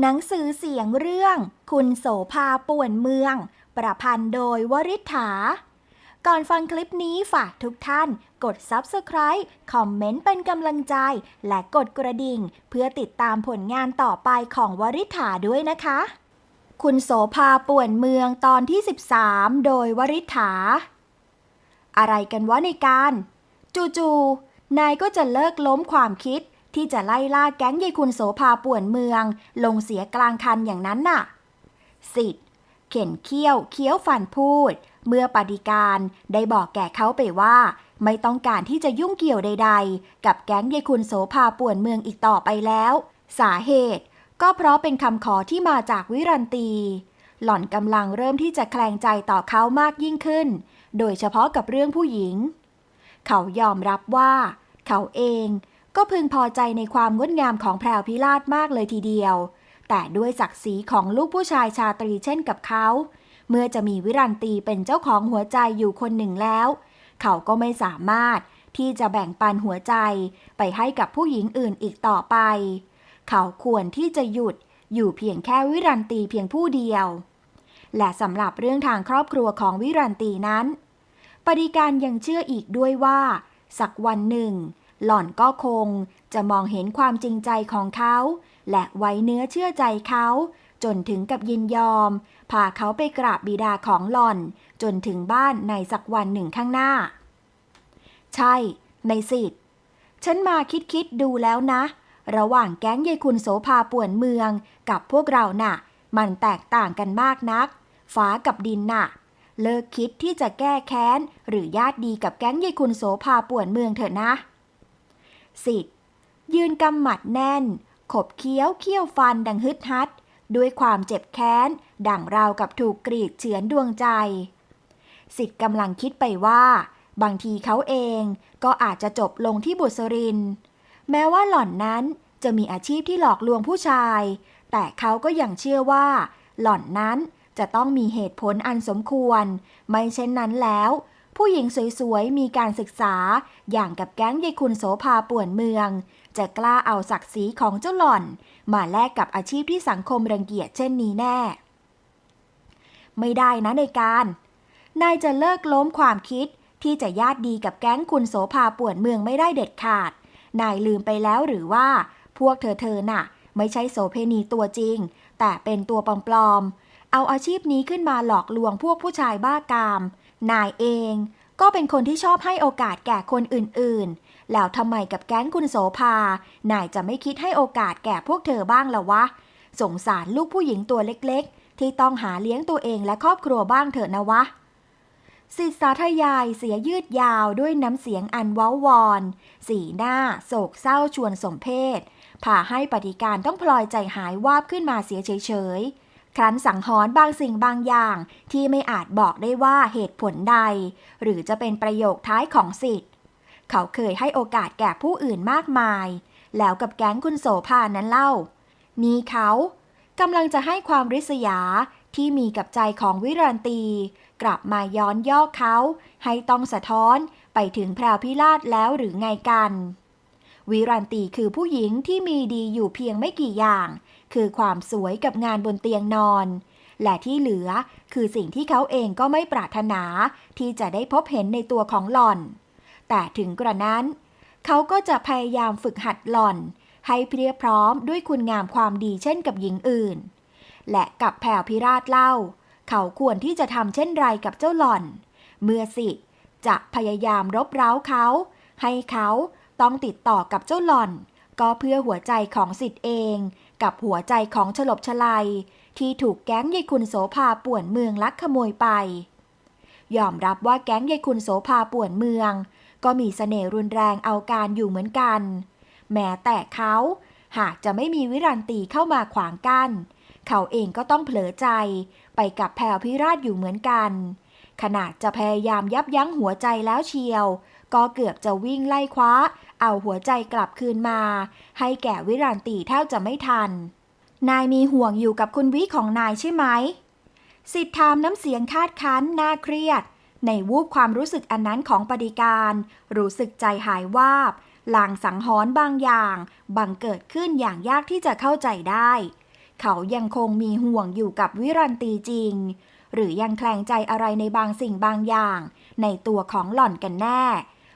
หนังสือเสียงเรื่อง คุณโสภาป่วนเมือง ประพันธ์โดยวริษฐา ก่อนฟังคลิปนี้ฝากทุกท่านกด Subscribe คอมเมนต์เป็นกำลังใจ และกดกระดิ่ง เพื่อติดตามผลงานต่อไปของวริษฐาด้วยนะคะ คุณโสภาป่วนเมืองตอนที่ 13 โดยวริษฐา อะไรกันวะในการ จูจ่ๆนายก็จะเลิกล้มความคิด ที่จะไล่ล่าแก๊งยายคุณโสภาป่วนเมือง ลงเสียกลางคันอย่างนั้นน่ะสิทธิ์เข็นเคี้ยวเคี้ยวฟันพูด เมื่อปฏิการได้บอกแก่เขาไปว่า ไม่ต้องการที่จะยุ่งเกี่ยวใด ๆ กับแก๊งยายคุณโสภาป่วนเมืองอีกต่อไปแล้ว สาเหตุ ก็เพราะเป็นคำขอที่มาจากวิรันตี หล่อนกำลังเริ่มที่จะแคลงใจต่อเขามากยิ่งขึ้น โดยเฉพาะกับเรื่องผู้หญิง เขายอมรับว่า เขาเอง ก็พึงพอใจในความงดงามของแพรวพิราชมากเลยทีเดียว แต่ด้วยศักดิ์ศรีของลูกผู้ชายชาตรีเช่นกับเขา เมื่อจะมีวิรันตีเป็นเจ้าของหัวใจอยู่คนหนึ่งแล้ว เขาก็ไม่สามารถที่จะแบ่งปันหัวใจไปให้กับผู้หญิงอื่นอีกต่อไป เขาควรที่จะหยุดอยู่เพียงแค่วิรันตีเพียงผู้เดียว และสำหรับเรื่องทางครอบครัวของวิรันตีนั้น ปฏิการยังเชื่ออีกด้วยว่า สักวันหนึ่ง หล่อนก็คงจะมองเห็นความจริงใจของเขา และไว้เนื้อเชื่อใจเขา จนถึงกับยินยอม พาเขาไปกราบบิดาของหล่อน จนถึงบ้านในสักวันหนึ่งข้างหน้า ใช่ ในสิทธิ์ฉันมาคิดคิดดูแล้วนะ ระหว่างแก๊งยายคุณโสภาป่วนเมืองกับพวกเราน่ะ มันแตกต่างกันมากนัก ฟ้ากับดินน่ะ เลิกคิดที่จะแก้แค้น หรือญาติดีกับแก๊งยายคุณโสภาป่วนเมืองเถอะนะ สิทธิ์ยืนกำหมัดแน่น ขบเคี้ยวเคี้ยวฟันดังฮึดฮัด ด้วยความเจ็บแค้น ดั่งราวกับถูกกรีดเฉือนดวงใจ สิทธิ์กำลังคิดไปว่า บางทีเขาเองก็อาจจะจบลงที่บุษริน แม้ว่าหล่อนนั้นจะมีอาชีพที่หลอกลวงผู้ชาย แต่เขาก็ยังเชื่อว่า หล่อนนั้นจะต้องมีเหตุผลอันสมควร ไม่เช่นนั้นแล้ว ผู้หญิงสวยๆ มีการศึกษา อย่างกับแก๊งยายคุณโสภาป่วนเมือง จะกล้าเอาศักดิ์ศรีของเจ้าหล่อน มาแลกกับอาชีพที่สังคมรังเกียจเช่นนี้แน่ ไม่ได้นะในการ นายจะเลิกล้มความคิดที่จะญาติดีกับแก๊งคุณโสภาป่วนเมืองไม่ได้เด็ดขาด นายลืมไปแล้วหรือว่า พวกเธอเธอน่ะ ไม่ใช่โสเพณีตัวจริง แต่เป็นตัวปลอมๆ เอาอาชีพนี้ขึ้นมาหลอกลวงพวกผู้ชายบ้ากาม นายเองก็เป็นคนที่ชอบให้โอกาสแก่คนอื่นๆ แล้วทำไมกับแก๊งคุณโสภา นายจะไม่คิดให้โอกาสแก่พวกเธอบ้างล่ะวะ สงสารลูกผู้หญิงตัวเล็กๆ ที่ต้องหาเลี้ยงตัวเองและครอบครัวบ้างเถอะนะวะสิทธาทยายเสียยืดยาวด้วยน้ำเสียงอันเว้าวอน สีหน้า โศกเศร้าชวนสมเพศพาให้ปฏิการต้องพลอยใจหายวาบขึ้นมาเสียเฉยๆ ครั้นสังหรณ์บางสิ่งบางอย่างที่ไม่อาจบอกได้ว่าเหตุผลใด หรือจะเป็นประโยคท้ายของสิทธิ์ เขาเคยให้โอกาสแก่ผู้อื่นมากมาย แล้วกับแก๊งคุณโสภานั้นเล่า นี่เขากำลังจะให้ความริษยาที่มีกับใจของวิรันตี กลับมาย้อนย่อเขา ให้ต้องสะท้อนไปถึงแพรวพิราชแล้วหรือไงกัน วิรันตีคือผู้หญิงที่มีดีอยู่เพียงไม่กี่อย่าง คือความสวยกับงานบนเตียงนอน และที่เหลือคือสิ่งที่เขาเองก็ไม่ปรารถนาที่จะได้พบเห็นในตัวของหล่อน แต่ถึงกระนั้น เขาก็จะพยายามฝึกหัดหล่อน ให้เพียบพร้อมด้วยคุณงามความดีเช่นกับหญิงอื่น และกับแผ่วพิราชเล่า เขาควรที่จะทำเช่นไรกับเจ้าหล่อน เมื่อสิจะพยายามรบเร้าเขา ให้เขาต้องติดต่อกับเจ้าหล่อน ก็เพื่อหัวใจของสิทธิ์เอง กับหัวใจของฉลบฉลัย ที่ถูกแก๊งยายคุณโสภาป่วนเมืองลักขโมยไป ยอมรับว่าแก๊งยายคุณโสภาป่วนเมือง ก็มีเสน่ห์รุนแรงเอาการอยู่เหมือนกัน แม้แต่เขาหากจะไม่มีวิรันตีเข้ามาขวางกัน้น เขาเองก็ต้องเผลอใจไปกับแพรพิราชอยู่เหมือนกัน ขนาดจะพยายามยับยั้งหัวใจแล้วเชียว ก็เกือบจะวิ่งไล่คว้า เอาหัวใจกลับคืนมา ให้แก่วิรันตีแทบจะไม่ทัน นายมีห่วงอยู่กับคุณวิของนายใช่ไหม สิทธามน้ำเสียงคาดคั้นน่าเครียด ในวูบความรู้สึกอันนั้นของปฏิการ รู้สึกใจหายวาบลางสังหรณ์บางอย่าง บังเกิดขึ้นอย่างยากที่จะเข้าใจได้ เขายังคงมีห่วงอยู่กับวิรันตีจริง หรือยังแคลงใจอะไรในบางสิ่งบางอย่าง ในตัวของหล่อนกันแน่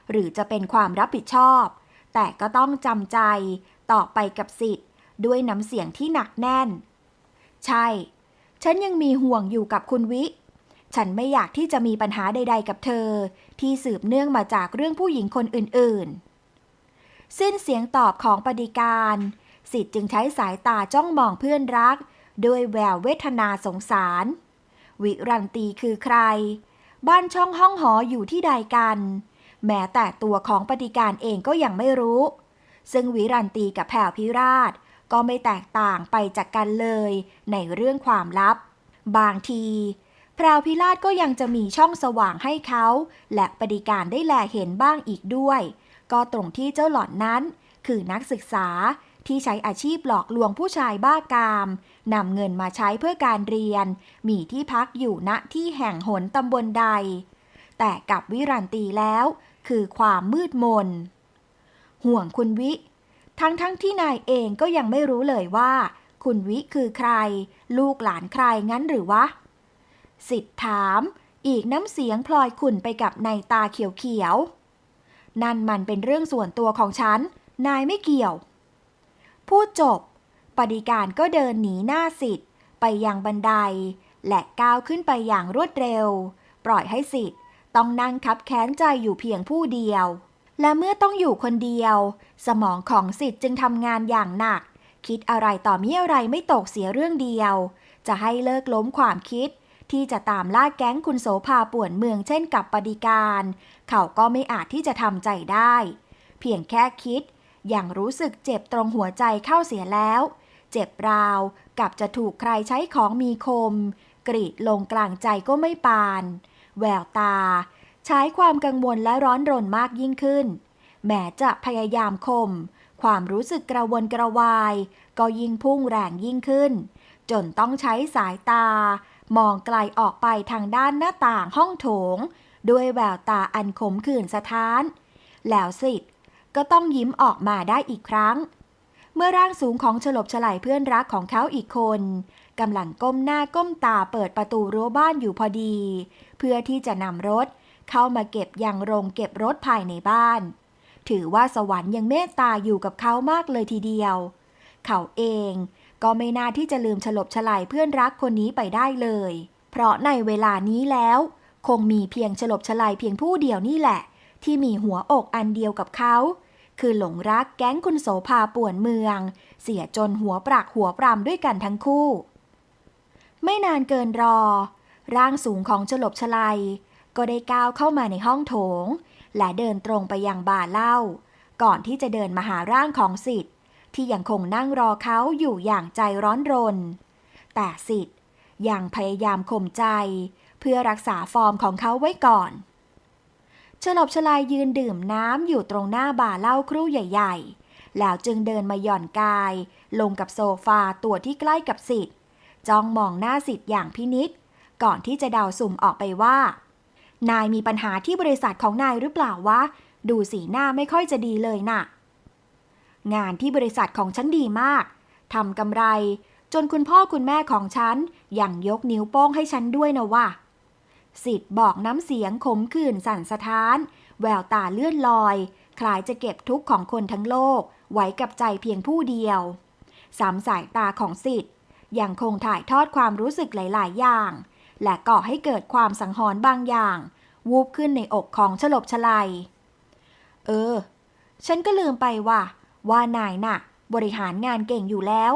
หรือจะเป็นความรับผิดชอบ แต่ก็ต้องจำใจต่อไปกับสิทธิ์ ด้วยน้ำเสียงที่หนักแน่น ใช่ ฉันยังมีห่วงอยู่กับคุณวิ ฉันไม่อยากที่จะมีปัญหาใด ๆ กับเธอ ที่สืบเนื่องมาจากเรื่องผู้หญิงคนอื่นๆ สิ้นเสียงตอบของปฏิการสิทธิ์จึงใช้สายตาจ้องมองเพื่อนรัก ด้วยแววเวทนาสงสาร วิรันตีคือใคร บ้านช่องห้องหออยู่ที่ใดกัน แม้แต่ตัวของปฏิการเองก็ยังไม่รู้ ซึ่งวิรันตีกับแผ่วพิราช ก็ไม่แตกต่างไปจากกันเลยในเรื่องความลับ บางทีแพรวพิราชก็ยังจะมีช่องสว่างให้เขา และปฏิการได้แลเห็นบ้างอีกด้วย ก็ตรงที่เจ้าหล่อนนั้น คือนักศึกษาที่ใช้อาชีพหลอกลวงผู้ชายบ้ากามนำเงินมาใช้เพื่อการเรียน มีที่พักอยู่ณที่แห่งหนตำบลใด แต่กับวิรันตีแล้ว คือความมืดมน ห่วงคุณวิ ทั้งทั้งที่นายเองก็ยังไม่รู้เลยว่า คุณวิคือใคร ลูกหลานใครงั้นหรือวะ สิทธ์ถาม อีกน้ำเสียงพลอยขุ่นไปกับในตาเขียวๆ นั่นมันเป็นเรื่องส่วนตัวของฉัน นายไม่เกี่ยว พูดจบ ปฏิการก็เดินหนีหน้าสิทธิ์ไปยังบันได และก้าวขึ้นไปอย่างรวดเร็ว ปล่อยให้สิทธิ์ ต้องนั่งคับแค้นใจอยู่เพียงผู้เดียว และเมื่อต้องอยู่คนเดียว สมองของสิทธิ์จึงทำงานอย่างหนัก คิดอะไรต่อมีอะไรไม่ตกเสียเรื่องเดียว จะให้เลิกล้มความคิด ที่จะตามล่าแก๊งคุณโสภาป่วนเมืองเช่นกับปฏิการ เขาก็ไม่อาจที่จะทำใจได้ เพียงแค่คิด อย่างรู้สึกเจ็บตรงหัวใจเข้าเสียแล้ว เจ็บราวกับจะถูกใครใช้ของมีคม กรีดลงกลางใจก็ไม่ปาน แววตา ใช้ความกังวลและร้อนรนมากยิ่งขึ้น แม้จะพยายามคม ความรู้สึกกระวนกระวาย ก็ยิ่งพุ่งแรงยิ่งขึ้น จนต้องใช้สายตา มองไกลออกไปทางด้านหน้าต่างห้องโถง ด้วยแววตาอันขมขื่นสะท้าน แล้วสิทธ์ก็ต้องยิ้มออกมาได้อีกครั้ง เมื่อร่างสูงของฉลบฉลายเพื่อนรักของเขาอีกคนกำลังก้มหน้าก้มตาเปิดประตูรั้วบ้านอยู่พอดี เพื่อที่จะนำรถ เข้ามาเก็บยังโรงเก็บรถภายในบ้าน ถือว่าสวรรค์ยังเมตตาอยู่กับเขามากเลยทีเดียว เขาเองก็ไม่น่าที่จะลืมฉลบฉลายเพื่อนรักคนนี้ไปได้เลย เพราะในเวลานี้แล้ว คงมีเพียงฉลบฉลายเพียงผู้เดียวนี่แหละ ที่มีหัวอกอันเดียวกับเขา คือหลงรักแก๊งคุณโสภาป่วนเมือง เสียจนหัวปรากหัวปรำด้วยกันทั้งคู่ ไม่นานเกินรอ ร่างสูงของฉลบฉลายก็ได้ก้าวเข้ามาในห้องโถง และเดินตรงไปยังบาร์เหล้าก่อนที่จะเดินมาหาร่างของสิทธิ์ ที่ยังคงนั่งรอเขาอยู่อย่างใจร้อนรน แต่สิทธิ์ยังพยายามข่มใจ เพื่อรักษาฟอร์มของเขาไว้ก่อน ฉลบฉลายยืนดื่มน้ำอยู่ตรงหน้าบาร์เหล้าครู่ใหญ่ ๆ แล้วจึงเดินมาหย่อนกาย ลงกับโซฟาตัวที่ใกล้กับสิทธิ์จ้องมองหน้าสิทธิ์อย่างพินิษก่อนที่จะเดาสุ่มออกไปว่า นายมีปัญหาที่บริษัทของนายหรือเปล่าวะ ดูสีหน้าไม่ค่อยจะดีเลยน่ะ งานที่บริษัทของฉันดีมากทำกำไร จนคุณพ่อคุณแม่ของฉันยังยกนิ้วโป้งให้ฉันด้วยนะว่ะ สิทธิ์บอกน้ำเสียงขมขื่นสั่นสะท้าน แววตาเลื่อนลอย คล้ายจะเก็บทุกข์ของคนทั้งโลก ไว้กับใจเพียงผู้เดียว สามสายตาของสิทธิ์ยังคงถ่ายทอดความรู้สึกหลาย ๆ อย่าง และก่อให้เกิดความสังหรณ์บางอย่าง วูบขึ้นในอกของฉลบฉลัย เออ ฉันก็ลืมไปว่า ว่านายน่ะ บริหารงานเก่งอยู่แล้ว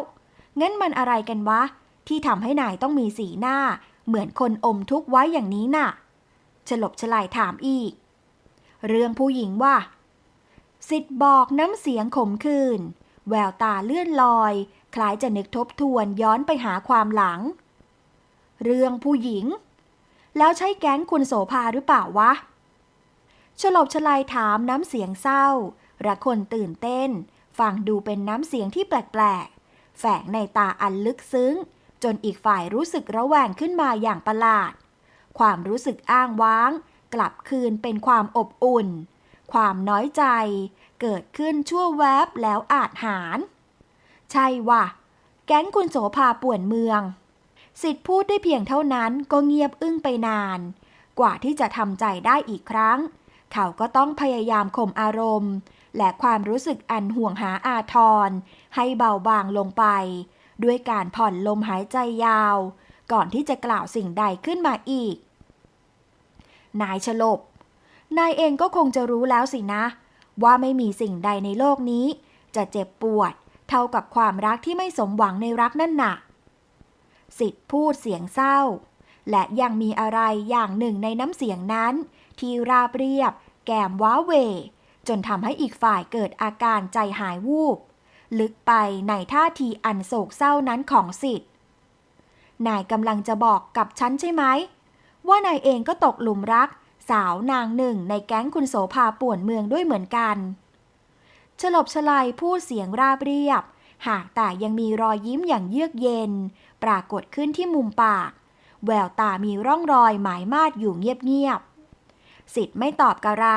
งั้นมันอะไรกันวะ ที่ทำให้นายต้องมีสีหน้า เหมือนคนอมทุกข์ไว้อย่างนี้น่ะฉลบฉลายถามอีก เรื่องผู้หญิงว่า สิทธิ์บอกน้ำเสียงขมขื่นแววตาเลื่อนลอย คล้ายจะนึกทบทวนย้อนไปหาความหลัง เรื่องผู้หญิง แล้วใช่แก๊งคุณโสภาหรือเปล่าวะ ฉลบฉลายถามน้ำเสียงเศร้า ระคนตื่นเต้น ฟังดูเป็นน้ำเสียงที่แปลกๆ แฝงในตาอันลึกซึ้ง จนอีกฝ่ายรู้สึกระแวงขึ้นมาอย่างประหลาด ความรู้สึกอ้างว้าง กลับคืนเป็นความอบอุ่น ความน้อยใจ เกิดขึ้นชั่วแวบแล้วอาจหาร ใช่ว่ะ แก๊งคุณโสภาป่วนเมือง สิทธิ์พูดได้เพียงเท่านั้นก็เงียบอึ้งไปนาน กว่าที่จะทำใจได้อีกครั้ง เขาก็ต้องพยายามข่มอารมณ์ และความรู้สึกอันห่วงหาอาทรให้เบาบางลงไป ด้วยการผ่อนลมหายใจยาว ก่อนที่จะกล่าวสิ่งใดขึ้นมาอีก นายฉลบ นายเองก็คงจะรู้แล้วสินะ ว่าไม่มีสิ่งใดในโลกนี้ จะเจ็บปวด เท่ากับความรักที่ไม่สมหวังในรักนั่นหนะสิทธิ์พูดเสียงเศร้า และยังมีอะไรอย่างหนึ่งในน้ำเสียงนั้น ที่ราบเรียบ แกมว้าเวจนทำให้อีกฝ่ายเกิดอาการใจหายวูบ ลึกไปในท่าทีอันโศกเศร้านั้นของสิทธิ์นายกำลังจะบอกกับฉันใช่ไหม ว่านายเองก็ตกหลุมรัก สาวนางหนึ่งในแก๊งคุณโสภาป่วนเมืองด้วยเหมือนกัน ฉลบฉลายพูดเสียงราบเรียบ หากแต่ยังมีรอยยิ้มอย่างเยือกเย็น ปรากฏขึ้นที่มุมปาก แววตามีร่องรอยหมายมาดอยู่เงียบๆสิทธิ์ไม่ตอบกระไร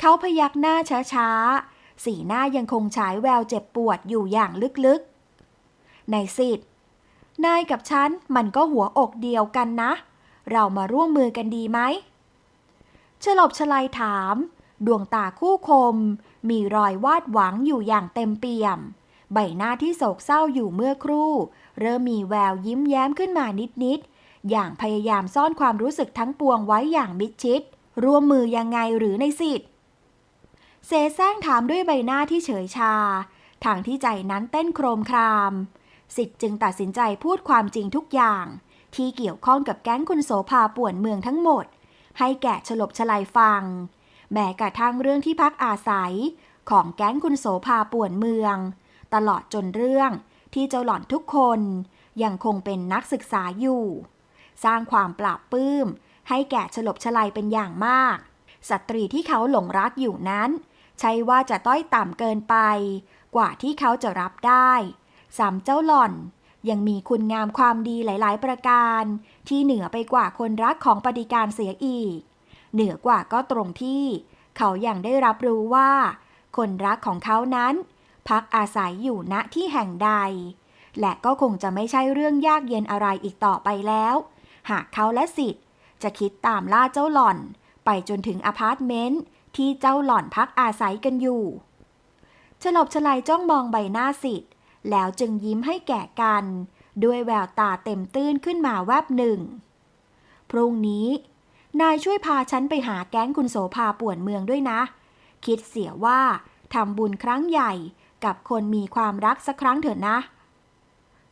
เขาพยักหน้าช้าๆ สีหน้ายังคงฉายแววเจ็บปวดอยู่อย่างลึกๆ ในสิทธิ์นายกับฉันมันก็หัวอกเดียวกันนะ เรามาร่วมมือกันดีไหมฉลบฉลายถาม ดวงตาคู่คม มีรอยวาดหวังอยู่อย่างเต็มเปี่ยม ใบหน้าที่โศกเศร้าอยู่เมื่อครู่ เริ่มมีแววยิ้มแย้มขึ้นมานิดๆ อย่างพยายามซ่อนความรู้สึกทั้งปวงไว้อย่างมิดชิด ร่วมมือยังไงหรือในสิทธิ์ เสแสร้งถามด้วยใบหน้าที่เฉยชา ทางที่ใจนั้นเต้นโครมคราม สิทธิ์จึงตัดสินใจพูดความจริงทุกอย่าง ที่เกี่ยวข้องกับแก๊งคุณโสภาป่วนเมืองทั้งหมด ให้แก่ฉลบฉลายฟัง แม้กระทั่งเรื่องที่พักอาศัย ของแก๊งคุณโสภาป่วนเมือง ตลอดจนเรื่องที่เจ้าหล่อนทุกคน ยังคงเป็นนักศึกษาอยู่ สร้างความปราบปลื้ม ให้แก่ฉลบฉลายเป็นอย่างมากสตรีที่เขาหลงรักอยู่นั้น ใช่ว่าจะต้อยต่ำเกินไป กว่าที่เขาจะรับได้สามเจ้าหล่อนยังมีคุณงามความดีหลาย ๆ ประการ ที่เหนือไปกว่าคนรักของปฏิการเสียอีก เหนือกว่าก็ตรงที่ เขายัางได้รับรู้ว่า คนรักของเขานั้น พักอาศัยอยู่ณที่แห่งใด และก็คงจะไม่ใช่เรื่องยากเย็นอะไรอีกต่อไปแล้ว หากเขาและสิทธิ์จะคิดตามล่าเจ้าหล่อน ไปจนถึงอพาร์ตเมนต์ ที่เจ้าหล่อนพักอาศัยกันอยู่ฉลบฉลายจ้องมองใบหน้าสิทธิ์แล้วจึงยิ้มให้แก่กัน ด้วยแววตาเต็มตื้นขึ้นมาแวบหนึ่ง พรุ่งนี้ นายช่วยพาฉันไปหาแก๊งคุณโสภาป่วนเมืองด้วยนะ คิดเสียว่าทำบุญครั้งใหญ่กับคนมีความรักสักครั้งเถอะนะ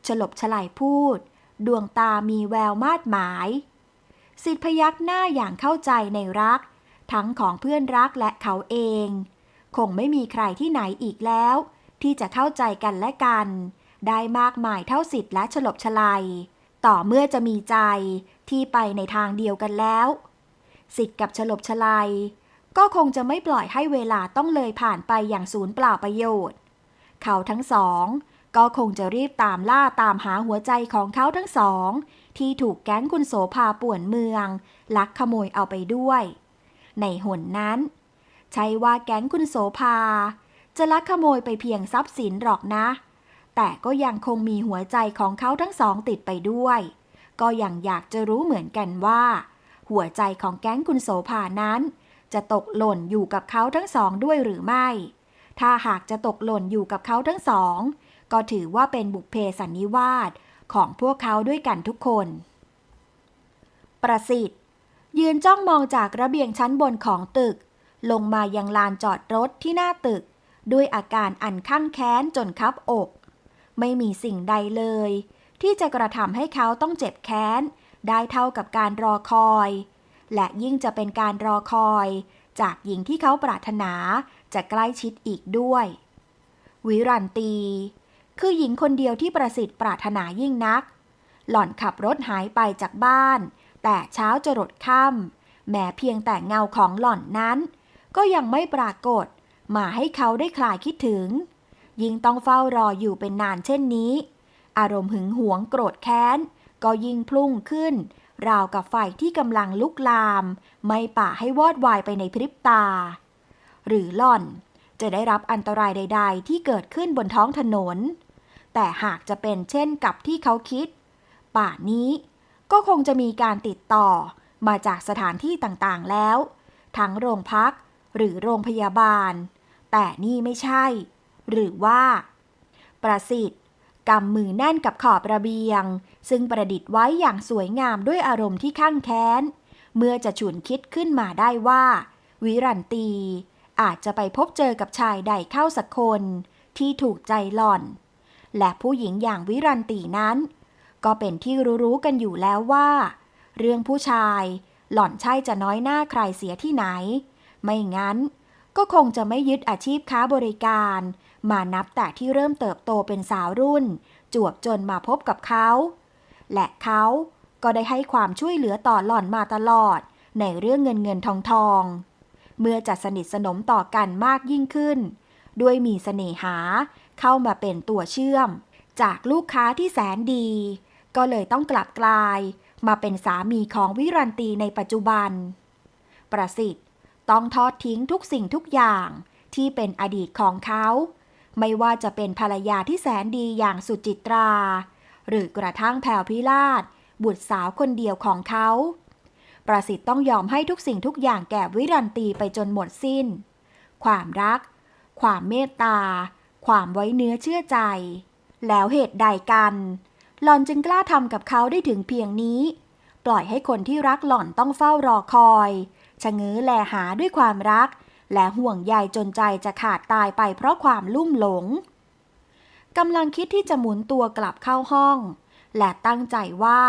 ฉลบฉลายพูด ดวงตามีแววมาดหมาย สิทธิพยักหน้าอย่างเข้าใจในรัก ทั้งของเพื่อนรักและเขาเอง คงไม่มีใครที่ไหนอีกแล้ว ที่จะเข้าใจกันและกัน ได้มากมายเท่าสิทธิ์และฉลบฉลายต่อเมื่อจะมีใจที่ไปในทางเดียวกันแล้ว สิทธิ์กับฉลบฉลายก็คงจะไม่ปล่อยให้เวลาต้องเลยผ่านไปอย่างสูญเปล่าประโยชน์ เขาทั้งสองก็คงจะรีบตามล่าตามหาหัวใจของเขาทั้งสอง ที่ถูกแก๊งคุณโสภาป่วนเมือง ลักขโมยเอาไปด้วย ในหนนั้น ใช่ว่าแก๊งคุณโสภา จะลักขโมยไปเพียงทรัพย์สินหรอกนะ แต่ก็ยังคงมีหัวใจของเขาทั้งสองติดไปด้วย ก็ยังอยากจะรู้เหมือนกันว่า หัวใจของแก๊งคุณโสภานั้น จะตกหล่นอยู่กับเขาทั้งสองด้วยหรือไม่ ถ้าหากจะตกหล่นอยู่กับเขาทั้งสอง ก็ถือว่าเป็นบุพเพสันนิวาสของพวกเขาด้วยกันทุกคน ประสิทธิ์ ยืนจ้องมองจากระเบียงชั้นบนของตึก ลงมายังลานจอดรถที่หน้าตึก ด้วยอาการอันข้างแค้นจนคับอก ไม่มีสิ่งใดเลย ที่จะกระทำให้เขาต้องเจ็บแค้น ได้เท่ากับการรอคอย และยิ่งจะเป็นการรอคอย จากหญิงที่เขาปรารถนาจะใกล้ชิดอีกด้วย วิรันตี คือหญิงคนเดียวที่ประสิทธิ์ปรารถนายิ่งนัก หล่อนขับรถหายไปจากบ้าน แต่เช้าจะรดค่ำแม้เพียงแต่เงาของหล่อนนั้น ก็ยังไม่ปรากฏ มาให้เขาได้คลายคิดถึง ยิ่งต้องเฝ้ารออยู่เป็นนานเช่นนี้ อารมณ์หึงหวงโกรธแค้น ก็ยิ่งพุ่งขึ้น ราวกับไฟที่กำลังลุกลาม ไม่ป่าให้วอดวายไปในพริบตา หรือหล่อนจะได้รับอันตรายใด ๆ ที่เกิดขึ้นบนท้องถนน แต่หากจะเป็นเช่นกับที่เขาคิด ป่านี้ ก็คงจะมีการติดต่อมาจากสถานที่ต่างๆแล้ว ทั้งโรงพักหรือโรงพยาบาล แต่นี่ไม่ใช่ หรือว่า ประสิทธิ์กำมือแน่นกับขอบระเบียง ซึ่งประดิษฐ์ไว้อย่างสวยงามด้วยอารมณ์ที่ข้างแค้น เมื่อจะฉุนคิดขึ้นมาได้ว่า วิรันตี อาจจะไปพบเจอกับชายใดเข้าสักคน ที่ถูกใจหล่อน และผู้หญิงอย่างวิรันตีนั้น ก็เป็นที่รู้ๆกันอยู่แล้วว่า เรื่องผู้ชาย หล่อนใช่จะน้อยหน้าใครเสียที่ไหน ไม่งั้น ก็คงจะไม่ยึดอาชีพค้าบริการ มานับแต่ที่เริ่มเติบโตเป็นสาวรุ่น จวบจนมาพบกับเขา และเขาก็ได้ให้ความช่วยเหลือต่อหล่อนมาตลอด ในเรื่องเงินเงินทองทอง เมื่อจะสนิทสนมต่อกันมากยิ่งขึ้น ด้วยมีเสน่หาเข้ามาเป็นตัวเชื่อม จากลูกค้าที่แสนดี ก็เลยต้องกลับกลาย มาเป็นสามีของวิรันตีในปัจจุบัน ประสิทธิ์ต้องทอดทิ้งทุกสิ่งทุกอย่างที่เป็นอดีตของเขา ไม่ว่าจะเป็นภรรยาที่แสนดีอย่างสุจิตรา หรือกระทั่งแผ่วพิราชบุตรสาวคนเดียวของเขา ประสิทธิ์ต้องยอมให้ทุกสิ่งทุกอย่างแก่วิรันตีไปจนหมดสิ้น ความรัก ความเมตตา ความไว้เนื้อเชื่อใจ แล้วเหตุใดกัน หล่อนจึงกล้าทำกับเขาได้ถึงเพียงนี้ ปล่อยให้คนที่รักหล่อนต้องเฝ้ารอคอย ชะเง้อแลหาด้วยความรัก และห่วงใยจนใจจะขาดตายไปเพราะความลุ่มหลงกำลังคิดที่จะหมุนตัวกลับเข้าห้อง และตั้งใจว่า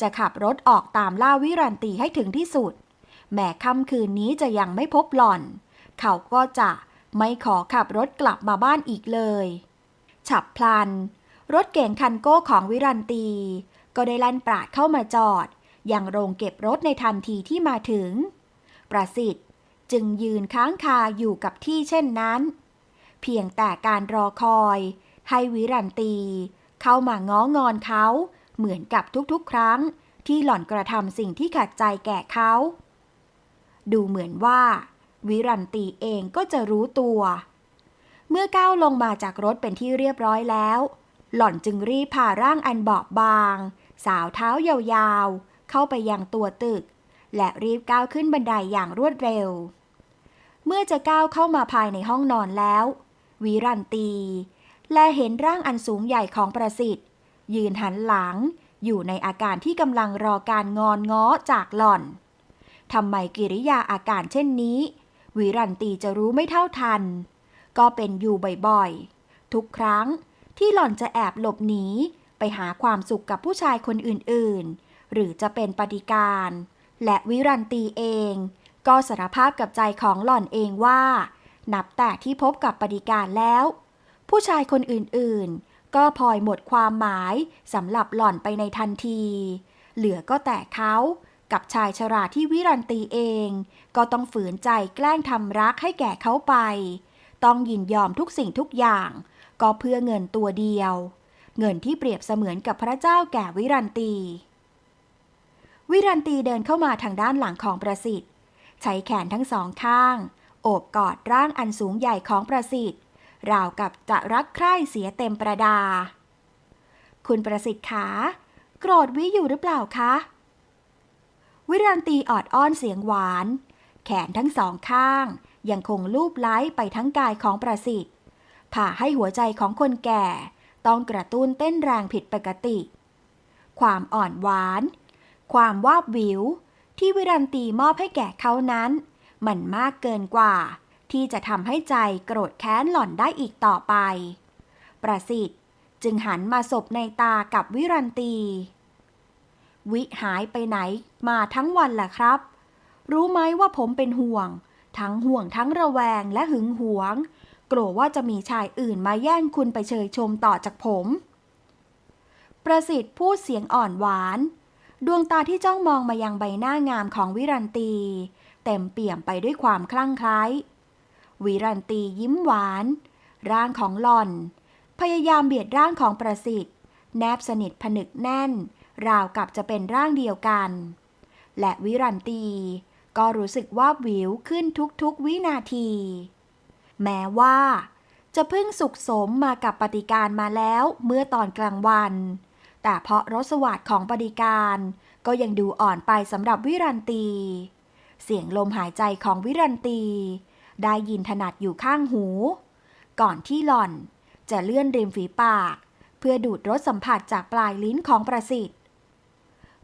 จะขับรถออกตามล่าวิรันตีให้ถึงที่สุด แม้ค่ำคืนนี้จะยังไม่พบหล่อน เขาก็จะไม่ขอขับรถกลับมาบ้านอีกเลย ฉับพลัน รถเก๋งคันโก้ของวิรันตี ก็ได้ลั่นปราดเข้ามาจอด อยังโรงเก็บรถในทันทีที่มาถึง ประสิทธิ์จึงยืนค้างคาอยู่กับที่เช่นนั้น เพียงแต่การรอคอย ให้วิรันตี เข้ามาง้องอนเขา เหมือนกับทุกๆ ครั้งที่หล่อนกระทำสิ่งที่ขัดใจแก่เขา ดูเหมือนว่า วิรันตีเองก็จะรู้ตัว เมื่อก้าวลงมาจากรถเป็นที่เรียบร้อยแล้ว หล่อนจึงรีบพาร่างอันบอบบาง สาวเท้ายาวๆ เข้าไปยังตัวตึก และรีบก้าวขึ้นบันไดอย่างรวดเร็ว เมื่อจะก้าวเข้ามาภายในห้องนอนแล้ว วิรันตี และเห็นร่างอันสูงใหญ่ของประสิทธิ์ ยืนหันหลังอยู่ในอาการที่กำลังรอการงอนง้อจากหล่อนทำไมกิริยาอาการเช่นนี้ วิรันตีจะรู้ไม่เท่าทัน ก็เป็นอยู่บ่อยๆ ทุกครั้ง ที่หล่อนจะแอบหลบหนีไปหาความสุขกับผู้ชายคนอื่นๆ หรือจะเป็นปฏิการ และวิรันตีเอง ก็สารภาพกับใจของหล่อนเองว่า นับแต่ที่พบกับปฏิการแล้ว ผู้ชายคนอื่นๆ ก็พลอยหมดความหมายสำหรับหล่อนไปในทันที เหลือก็แต่เขากับชายชราที่วิรันตีเอง ก็ต้องฝืนใจแกล้งทำรักให้แก่เขาไป ต้องยินยอมทุกสิ่งทุกอย่าง ก็เพื่อเงินตัวเดียว เงินที่เปรียบเสมือนกับพระเจ้าแก่วิรันตี วิรันตีเดินเข้ามาทางด้านหลังของประสิทธิ์ใช้แขนทั้งสองข้าง โอบกอดร่างอันสูงใหญ่ของประสิทธิ์ราวกับจะรักใคร่เสียเต็มประดา คุณประสิทธิ์ขาโกรธวิอยู่หรือเปล่าคะ วิรันตีออดอ้อนเสียงหวาน แขนทั้งสองข้าง ยังคงลูบไล้ไปทั้งกายของประสิทธิ์ผ่าให้หัวใจของคนแก่ ต้องกระตุ้นเต้นแรงผิดปกติ ความอ่อนหวาน ความวาบวิว ที่วิรันตีมอบให้แก่เขานั้น มันมากเกินกว่า ที่จะทำให้ใจโกรธแค้นหล่อนได้อีกต่อไป ประสิทธิ์จึงหันมาสบในตากับวิรันตี วิหายไปไหนมาทั้งวันล่ะครับ รู้ไหมว่าผมเป็นห่วง ทั้งห่วงทั้งระแวงและหึงหวง กลัวว่าจะมีชายอื่นมาแย่งคุณไปเชยชมต่อจากผม ประสิทธิ์พูดเสียงอ่อนหวาน ดวงตาที่จ้องมองมายังใบหน้างามของวิรันตี เต็มเปี่ยมไปด้วยความคลั่งไคล้วิรันตียิ้มหวาน ร่างของหล่อน พยายามเบียดร่างของประสิทธิ์ แนบสนิทผนึกแน่น ราวกับจะเป็นร่างเดียวกัน และวิรันตี ก็รู้สึกว่าวิวขึ้นทุกๆวินาที แม้ว่า จะเพิ่งสุขสมมากับปฏิการมาแล้วเมื่อตอนกลางวัน แต่เพราะรสวัสดของปฏิการ ก็ยังดูอ่อนไปสำหรับวิรันตี เสียงลมหายใจของวิรันตี ได้ยินถนัดอยู่ข้างหู ก่อนที่หล่อนจะเลื่อนริมฝีปาก เพื่อดูดรสสัมผัสจากปลายลิ้นของประสิทธิ์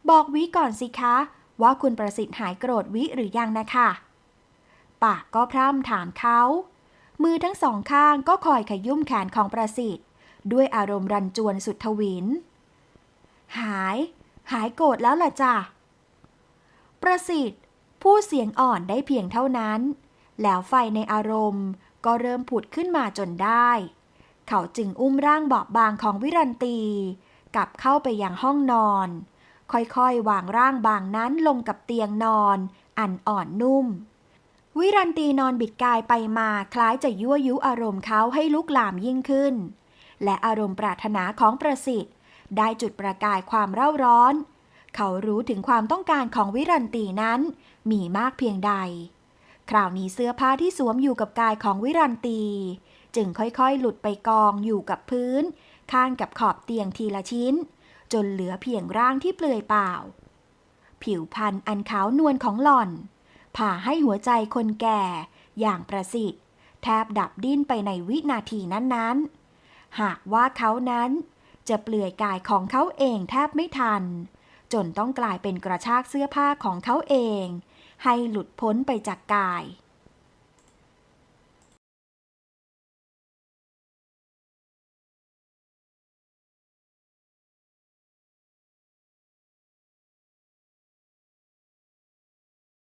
บอกวิก่อนสิคะ ว่าคุณประสิทธิ์หายโกรธวิหรือยังนะคะปากก็พร่ำถามเขา มือทั้งสองข้างก็คอยขยุ่มแขนของประสิทธิ์ ด้วยอารมณ์รันจวนสุดทวิน หาย หายโกรธแล้วล่ะจ้ะ ประสิทธิ์พูดเสียงอ่อนได้เพียงเท่านั้น แล้วไฟในอารมณ์ก็เริ่มผุดขึ้นมาจนได้ เขาจึงอุ้มร่างเบาบบางของวิรันตี กลับเข้าไปยังห้องนอน ค่อยๆ วางร่างบางนั้นลงกับเตียงนอน อันอ่อนนุ่ม วิรันตีนอนบิดกายไปมาคล้ายจะยั่วยุอารมณ์เขาให้ลุกลามยิ่งขึ้น และอารมณ์ปรารถนาของประสิทธิ์ ได้จุดประกายความเร่าร้อน เขารู้ถึงความต้องการของวิรันตีนั้น มีมากเพียงใด คราวนี้เสื้อผ้าที่สวมอยู่กับกายของวิรันตี จึงค่อยๆ หลุดไปกองอยู่กับพื้น ข้างกับขอบเตียงทีละชิ้น จนเหลือเพียงร่างที่เปลือยเปล่า ผิวพรรณอันขาวนวลของหล่อน ผ่าให้หัวใจคนแก่ อย่างประสิทธิ์ แทบดับดิ้นไปในวินาทีนั้นๆ หากว่าเขานั้นจะเปลือยกายของเขาเองแทบไม่ทัน จนต้องกลายเป็นกระชากเสื้อผ้าของเขาเอง ให้หลุดพ้นไปจากกาย